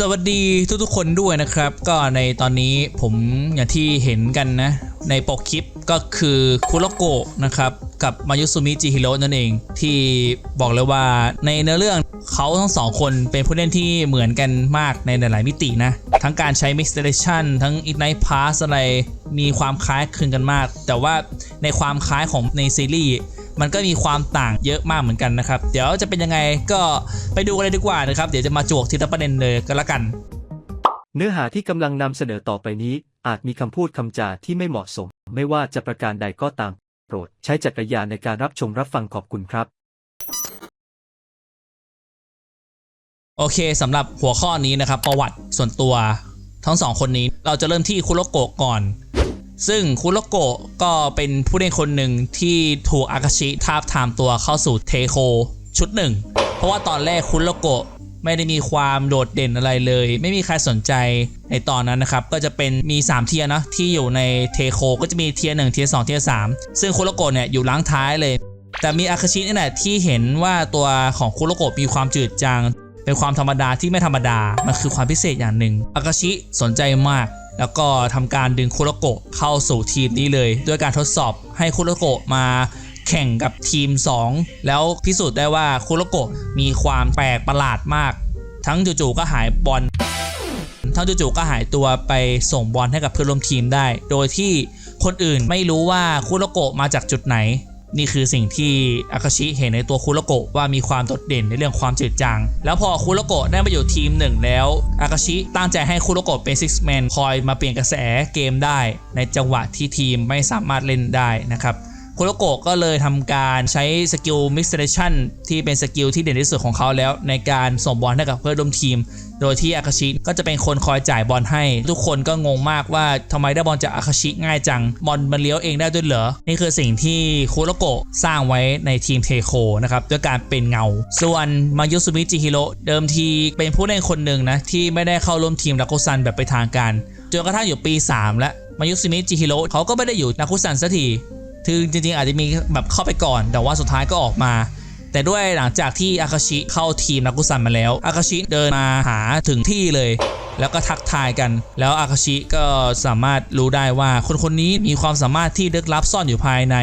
สวัสดีทุกๆคนด้วยนะครับ ก็ในตอนนี้ผมอย่างที่เห็นกันนะ ในปกคลิปก็คือคุโรโกะนะครับ กับมายุสุมิจิฮิโร่นั่นเอง ที่บอกเลยว่าในเนื้อเรื่องเขาทั้งสองคนเป็นผู้เล่นที่เหมือนกันมากในหลายๆมิตินะ ทั้งการใช้ Mix Station ทั้ง Ignite Pass อะไรมีความคล้ายคลึงกันมาก แต่ว่าในความคล้ายของในซีรีส์ มันก็มีความต่างเยอะมากเหมือนกันนะครับ เดี๋ยวจะเป็นยังไงก็ไปดูกันเลยดีกว่านะครับ เดี๋ยวจะมาจวกทีละประเด็นเลยก็แล้วกัน เนื้อหาที่กำลังนำเสนอต่อไปนี้ อาจมีคำพูดคำจาที่ไม่เหมาะสม ไม่ว่าจะประการใดก็ตาม โปรด ใช้จักรยานในการรับชมรับฟังขอบคุณครับโอเคสำหรับหัวข้อนี้นะครับ ประวัติส่วนตัวทั้งสองคนนี้เราจะเริ่มที่คุโรโกะก่อน ซึ่งคุโรโกะก็เป็นผู้เล่นคนหนึ่งที่ถูกอากาชิทาบทามตัวเข้าสู่เทโคชุดหนึ่ง เพราะว่าตอนแรกคุโรโกะไม่ได้มีความโดดเด่นอะไรเลย ไม่มีใครสนใจในตอนนั้นนะครับ ก็จะเป็นมี 3 เทียนะที่อยู่ในเทโคก็จะมีเทียหนึ่งเทียสองเทียสามซึ่งคุโรโกะเนี่ยอยู่ล้างท้ายเลย แต่มีอาคาชินี่แหละที่เห็นว่าตัวของคุโรโกะมีความจืดจางเป็นความธรรมดาที่ไม่ธรรมดา มันคือความพิเศษอย่างหนึ่งอากาชิสนใจมาก แล้วก็ทำการดึงคุโรโกะเข้าสู่ทีมนี้เลย ด้วยการทดสอบให้คุโรโกะมาแข่งกับทีม 2 แล้วพิสูจน์ได้ว่าคุโรโกะมีความแปลกประหลาดมาก ทั้งจู่ๆก็หายบอลทั้งจู่ๆก็หายตัวไปส่งบอลให้กับเพื่อนร่วมทีมได้ โดยที่คนอื่นไม่รู้ว่าคุโรโกะมาจากจุดไหน นี่คือสิ่งที่อาคาชิเห็นในตัวคุโรโกะว่ามีความโดดเด่นในเรื่องความจืดจาง แล้วพอคุโรโกะได้มาอยู่ทีมหนึ่งแล้วอาคาชิตั้งใจให้คุโรโกะเป็นซิกแมนคอยมาเปลี่ยนกระแสเกมได้ ในจังหวะที่ทีมไม่สามารถเล่นได้นะครับ คุโรโกะก็เลยทำการใช้สกิลมิสเตอร์ชันที่เป็นสกิลที่เด่นที่สุดของเขาแล้ว ในการส่งบอลให้กับเพื่อนร่วมทีม โดยที่อาคาชิก็จะเป็นคนคอยจ่ายบอลให้ ทุกคนก็งงมากว่าทำไมได้บอลจากอาคาชิง่ายจัง บอลมันเลี้ยวเองได้ด้วยเหรอ นี่คือสิ่งที่คุโรโกะสร้างไว้ในทีมเทโคนะครับด้วยการเป็นเงา ส่วนมายุสุมิจิฮิโร่เดิมทีเป็นผู้เล่นคนหนึ่งนะที่ไม่ได้เข้าร่วมทีมราคุซันแบบไปทางการจนกระทั่งอยู่ปี 3 แล้วมายุสุมิจิฮิโร่เขาก็ไม่ได้อยู่ราคุซันสักที คือจริงๆอาจจะมีแบบเข้าไปก่อน แต่ว่าสุดท้ายก็ออกมา แต่ด้วยหลังจากที่อาคาชิเข้าทีมนักกุซันมาแล้ว อาคาชิเดินมาหาถึงที่เลย แล้วก็ทักทายกัน แล้วอาคาชิก็สามารถรู้ได้ว่าคนคนนี้มีความสามารถที่ลึกลับซ่อนอยู่ภายใน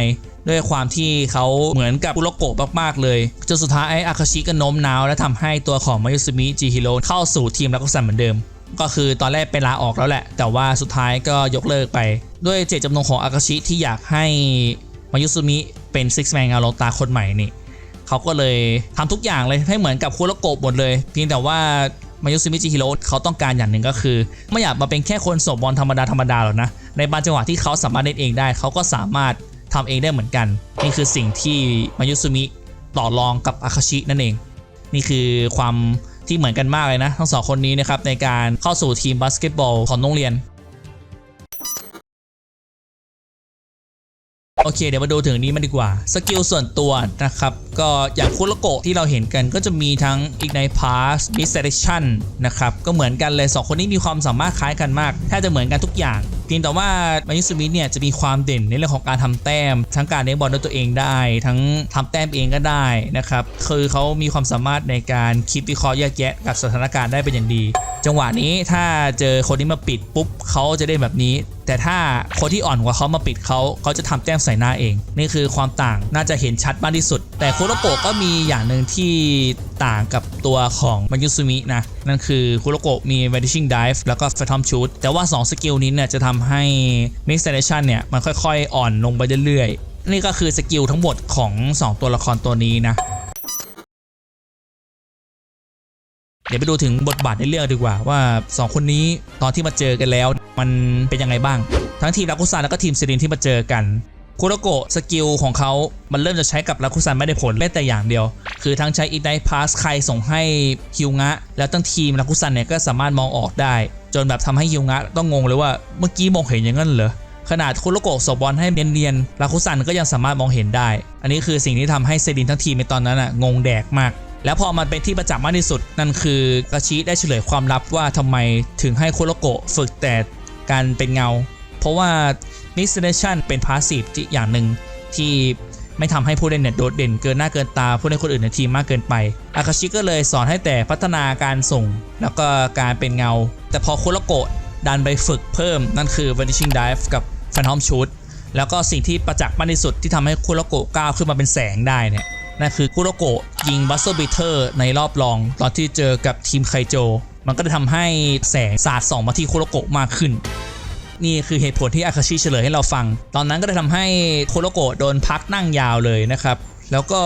ด้วยความที่เขาเหมือนกับคุโรโกะมาก ๆ เลย จนสุดท้ายไอ้อาคาชิก็โน้มน้าว และทำให้ตัวของมายุสมิจิฮิโร่เข้าสู่ทีมนักกุซันเหมือนเดิม ก็คือตอนแรกไปลาออกแล้วแหละ แต่ว่าสุดท้ายก็ยกเลิกไป ด้วยเจตจำนงของอาคาชิที่อยากให้มายุสุมิเป็นซิกแมนเงาโลตาคนใหม่นี่เขาก็เลยทำทุกอย่างเลยให้เหมือนกับคุโรโกะหมดเลย เพียงแต่ว่ามายุสมิจิฮิโร่เขาต้องการอย่างหนึ่งก็คือ ไม่อยากมาเป็นแค่คนส่งบอลธรรมดาธรรมดาหรอกนะ ในบางจังหวะที่เขาสามารถเล่นเองได้ เขาก็สามารถทำเองได้เหมือนกัน นี่คือสิ่งที่มายุสมิต่อรองกับอาคาชินั่นเอง นี่คือความ ที่เหมือนกันมากเลยนะ ทั้งสองคนนี้นะครับในการเข้าสู่ทีมบาสเกตบอลของโรงเรียนโอเคเดี๋ยวมาดูถึงนี้มันดีกว่า สกิลส่วนตัวนะครับ ก็อย่างคุโรโกะที่เราเห็นกันก็จะมีทั้ง Ignite Pass Mist Selection นะครับ ก็เหมือนกันเลย 2 คนนี้มีความสามารถคล้ายกันมากแทบจะเหมือนกันทุกอย่าง พียงแต่ว่ามายุสมิเนี่ยจะมีความเด่นในเรื่องของการทำแต้ม ทั้งการเล่นบอลด้วยตัวเองได้ ทั้งทำแต้มเองก็ได้นะครับคือเขามีความสามารถในการคิดวิเคราะห์แยกแยะกับสถานการณ์ได้เป็นอย่างดี จังหวะนี้ถ้าเจอคนที่มาปิดปุ๊บเขาจะได้แบบนี้แต่ถ้าคนที่อ่อนกว่าเขามาปิดเขาเขาจะทำแต้มใส่หน้าเอง นี่คือความต่างน่าจะเห็นชัดมากที่สุด แต่คุโรโกะก็มีอย่างหนึ่งที่ต่างกับตัวของมายุสุมินะ นั่นคือคุโรโกะมี vanishing dive แล้วก็ phantom shoot แต่ว่า 2 สกิลนี้เนี่ยจะทำให้ mix selection เนี่ย มันค่อยๆ อ่อนลงไปเรื่อยๆ นี่ก็คือสกิลทั้งหมดของ 2 ตัวละครตัวนี้นะ ดี๋ยวไปดูถึงบทบาทในเรื่องดีกว่าว่า 2 คนนี้ตอนที่มาเจอกันแล้ว มันเป็นยังไงบ้าง ทั้งทีมราคุซันแล้วก็ทีมซีรินที่มาเจอกันคุโรโกะสกิลของเขา มันเริ่มจะใช้กับราคุซันไม่ได้ผลแม้แต่อย่างเดียว คือทั้งใช้ Ignite Pass ใครส่งให้ฮิวงะ แล้วตั้งทีมราคุซันเนี่ยก็สามารถมองออกได้ จนแบบทำให้ฮิวงะต้องงงเลยว่าเมื่อกี้มองเห็นอย่างนั้นเหรอ ขนาดคุโรโกะส่งบอลให้เนียนๆราคุซันก็ยังสามารถมองเห็นได้ อันนี้คือสิ่งที่ทำให้เซรินทั้งทีมในตอนนั้นอะงงแดกมาก แล้วพอมันเป็นที่ประจักษ์มากที่สุด นั่นคือกาชิได้เฉลยความลับว่าทำไมถึงให้คุโรโกะฝึกแต่การเป็นเงา เพราะว่า Mix Selection เป็นพาสซีฟอย่างหนึ่งที่ไม่ทำให้ผู้เล่นเนี่ยโดดเด่นเกินหน้าเกินตาผู้เล่นคนอื่นในทีมมากเกินไป อาคาชิก็เลยสอนให้แต่พัฒนาการส่ง แล้วก็การเป็นเงา แต่พอคุโรโกะดันไปฝึกเพิ่ม นั่นคือ vanishing dive กับ phantom shoot แล้วก็สิ่งที่ประจักษ์มากที่สุดที่ทำให้คุโรโกะก้าวขึ้นมาเป็นแสงได้เนี่ย นั่นคือคุโรโกะยิงบัสเซอร์บีเทอร์ในรอบรอง ตอนที่เจอกับทีมไคโจ มันก็จะทำให้แสงสาดส่องมาที่คุโรโกะมากขึ้น นี่คือเหตุผลที่อาคาชิเฉลยให้เราฟัง ตอนนั้นก็ได้ทำให้โคโรโกะโดนพักนั่งยาวเลยนะครับแล้วก็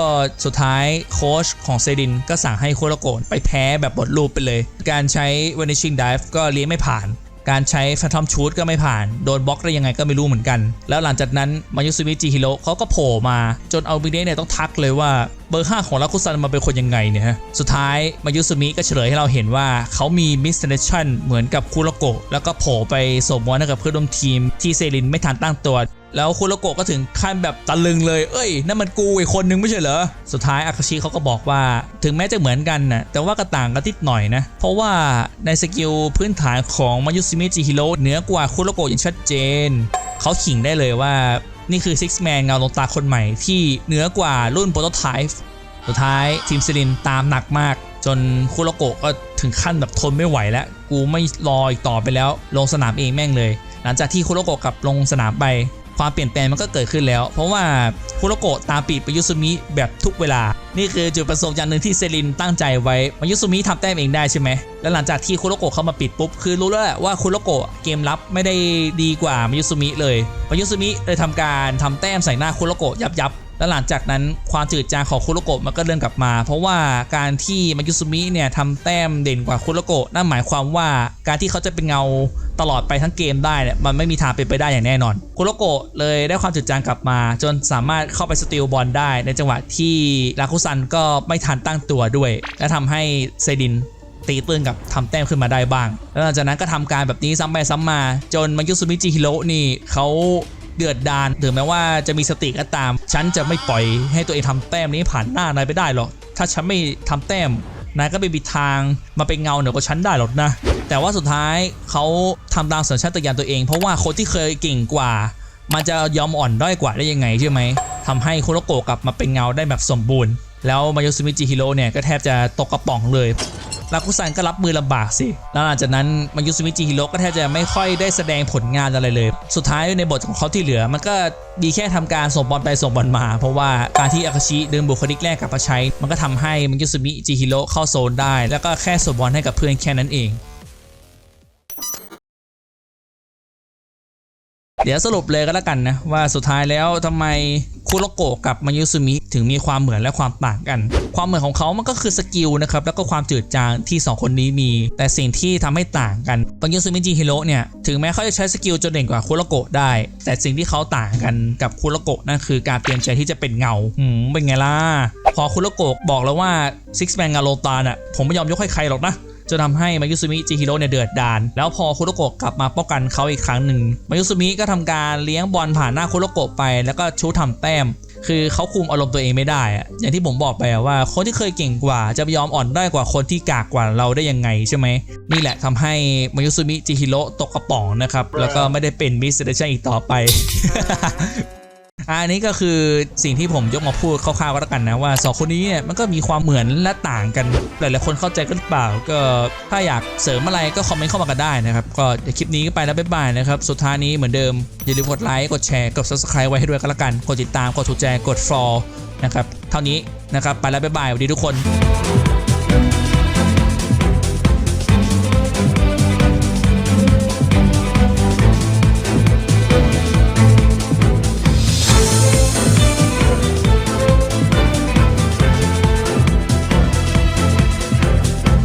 สุดท้ายโค้ชของเซดินก็สั่งให้โคโรโกะไปแพ้แบบบทรูปไปเลย การใช้ vanishing dive ก็เลี้ยงไม่ผ่าน การใช้แฟทอมชูดก็ไม่ผ่าน โดนบล็อกได้ยังไงก็ไม่รู้เหมือนกัน แล้วหลังจากนั้นมายุสุมิจิฮิโร่เขาก็โผล่มาจนเอาบิเดะเนี่ยต้องทักเลยว่า เบอร์ 5 ของลาคุซันมาเป็นคนยังไงเนี่ยฮะ สุดท้ายมายุสุมิก็เฉลยให้เราเห็นว่าเขามีมิสเ n ชั่นเหมือนกับคุโรโกะแล้วก็โผล่ไปสมมติกับเพื่อนร่วมทีมที่เซรินไม่ทันตั้งตัวแล้วคุโรโกะก็ถึงขั้นแบบตะลึงเลย เอ้ย นั่นมันกูอีกคนนึงไม่ใช่เหรอ สุดท้ายอาคาชิเขาก็บอกว่า ถึงแม้จะเหมือนกันนะแต่ว่าก็ต่างกันนิดหน่อยนะ เพราะว่าในสกิลพื้นฐานของมายุซิมิจิฮิโร่เหนือกว่าคุโรโกะอย่างชัดเจน เขาขิงได้เลยว่า นี่คือ Six Man เงาลงตาคนใหม่ที่เหนือกว่ารุ่นโปรโตไทป์สุดท้ายทีมซิลินตามหนักมาก จนคุโรโกะก็ถึงขั้นแบบทนไม่ไหวแล้ว กูไม่รออีกต่อไปแล้ว ลงสนามเองแม่งเลย หลังจากที่คุโรโกะกลับลงสนามไป ความเปลี่ยนแปลงมันก็เกิดขึ้นแล้ว เพราะว่าคุโรโกะตามปีดไปยุสุมิแบบทุกเวลา นี่คือจุดประสงค์อย่างหนึ่งที่เซรินตั้งใจไว้มายุสุมิทำแต้มเองได้ใช่ไหมแล้วหลังจากที่คุโรโกะเข้ามาปิดปุ๊บคือรู้แล้วแหละว่าคุโรโกะเกมรับไม่ได้ดีกว่ามายุสุมิเลยมายุสุมิเลยทำการทำแต้มใส่หน้าคุโรโกะยับยับแล้วหลังจากนั้นความจืดจางของคุโรโกะมันก็เริ่มกลับมา เพราะว่าการที่มายุสุมิเนี่ยทำแต้มเด่นกว่าคุโรโกะนั่นหมายความว่าการที่เขาจะเป็นเงา ตลอดไปทั้งเกมได้เนี่ยมันไม่มีทางเป็นไปได้อย่างแน่นอนคุโรโกะเลยได้ความจุดจางกลับมา จนสามารถเข้าไปสตีลบอลได้ในจังหวะที่ลาคุซันก็ไม่ทันตั้งตัวด้วย และทำให้เซดินตีตื้นกับทำแต้มขึ้นมาได้บ้าง แล้วหลังจากนั้นก็ทำการแบบนี้ซ้ำไปซ้ำมา จนมายุสุมิจิฮิโร่นี่เขาเดือดดานถึงแม้ว่าจะมีสติก็ตาม ฉันจะไม่ปล่อยให้ตัวเองทำแต้มนี้ผ่านหน้านายไปได้หรอก ถ้าฉันไม่ทำแต้มนายก็ไม่มีทางมาเป็นเงาเหนือกว่าฉันได้หรอกนะ แต่ว่าสุดท้ายเขาทำตามสัญชาตญาณตัวเอง เพราะว่าคนที่เคยเก่งกว่า มันจะยอมอ่อนด้อยกว่าได้ยังไงใช่ไหมทำให้คุโรโกะกลับมาเป็นเงาได้แบบสมบูรณ์ แล้วมาโยสุมิจิฮิโร่เนี่ยก็แทบจะตกกระป๋องเลยลาคุซันก็รับมือลำบากสิ แล้วหลังจากนั้นมายุสุมิจิฮิโร่ก็แทบจะไม่ค่อยได้แสดงผลงานอะไรเลย สุดท้ายในบทของเขาที่เหลือ มันก็ดีแค่ทำการส่งบอลไปส่งบอลมา เพราะว่าการที่อาคาชิดึงบุคลิกแรกกลับมาใช้ มันก็ทำให้มายุสุมิจิฮิโร่เข้าโซนได้ แล้วก็แค่ส่งบอลให้กับเพื่อนแค่นั้นเอง เดี๋ยวสรุปเลยก็แล้วกันนะ ว่าสุดท้ายแล้วทำไมคุโรโกะกับมายุสุมิถึงมีความเหมือนและความต่างกัน ความเหมือนของเขามันก็คือสกิลนะครับแล้วก็ความจืดจางที่ 2 คนนี้มี แต่สิ่งที่ทำให้ต่างกันมายุสุมิจิฮิโร่เนี่ยถึงแม้เขาจะใช้สกิลจนเด่นกว่าคุโรโกะได้ แต่สิ่งที่เขาต่างกันกับคุโรโกะนั่นคือการเตรียมใจที่จะเป็นเงาอืมเป็นไงล่ะพอคุโรโกะบอกแล้วว่าซิกแมนงาโลตานอะผมไม่ยอมยกให้ใครหรอกนะ จนทำให้มายุสุมิจิฮิโร่เนี่ยเดือดดาน แล้วพอคุโรโกะกลับมาป้องกันเขาอีกครั้งหนึ่งมายุสุมิก็ทำการเลี้ยงบอลผ่านหน้าคุโรโกะไป แล้วก็ชูทำแต้มคือเขาคุมอารมณ์ตัวเองไม่ได้อะอย่างที่ผมบอกไปว่าคนที่เคยเก่งกว่าจะยอมอ่อนได้กว่าคนที่กากกว่าเราได้ยังไงใช่ไหมนี่แหละทำให้มายุสุมิจิฮิโร่ตกกระป๋องนะครับแล้วก็ไม่ได้เป็นมิสเตอร์ชันอีกต่อไป อันนี้ก็คือสิ่งที่ผมยกมาพูดคร่าวๆก็แล้วกันนะว่าสองคนนี้เนี่ยมันก็มีความเหมือนและต่างกันหลายๆคนเข้าใจกันหรือเปล่า ก็ถ้าอยากเสริมอะไรก็คอมเมนต์เข้ามากันได้นะครับ ก็เดี๋ยวคลิปนี้ก็ไปแล้วบ๊ายบายนะครับ สุดท้ายนี้เหมือนเดิม อย่าลืมกดไลค์กดแชร์กด subscribe ไว้ให้ด้วยก็แล้วกัน กดติดตามกดถูกใจกด follow นะครับเท่านี้นะครับไปแล้วบ๊ายบายสวัสดีทุกคน